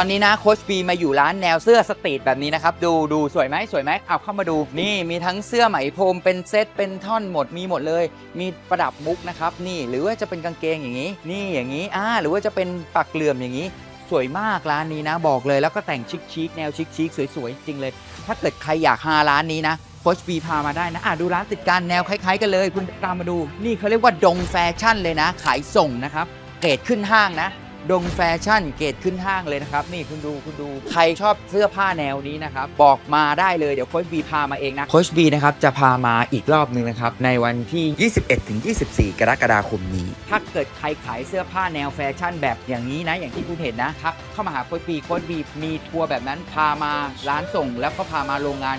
ตอนนี้นะโค้ชบีมาอยู่ร้านแนวเสื้อสตรีทแบบนี้นะครับ ดูดูสวยไหมสวยไหมเอาเข้ามาดู นี่มีทั้งเสื้อไหมพรมเป็นเซตเป็นท่อนหมดมีหมดเลย มีประดับมุกนะครับ นี่หรือว่าจะเป็นกางเกงอย่างนี้ นี่อย่างนี้อ่าหรือว่าจะเป็นปักเหลื่อมอย่างนี้ สวยมากร้านนี้นะ บอกเลยแล้วก็แต่งชิคๆแนวชิคๆสวยๆจริงเลย ถ้าเกิดใครอยากหาร้านนี้นะโค้ชบีพามาได้นะอะดูร้านติดกันแนวคล้ายๆกันเลย คุณตามมาดู นี่เขาเรียกว่าดงแฟชั่นเลยนะ ขายส่งนะครับเกรดขึ้นห้างนะ ดงแฟชั่นเกรดขึ้นห้างเลยนะครับ นี่คุณดูคุณดูใครชอบเสื้อผ้าแนวนี้นะครับ บอกมาได้เลยเดี๋ยวโค้ชบีพามาเองนะโค้ชบีนะครับจะพามาอีกรอบหนึ่งนะครับ ในวันที่ 21-24 กรกฎาคมนี้ ถ้าเกิดใครขายเสื้อผ้าแนวแฟชั่นแบบอย่างนี้นะ อย่างที่คุณเห็นนะทักเข้ามาหาโค้ชบีโค้ชบีมีทัวร์แบบนั้นพามาร้านส่ง แล้วก็พามาโรงงาน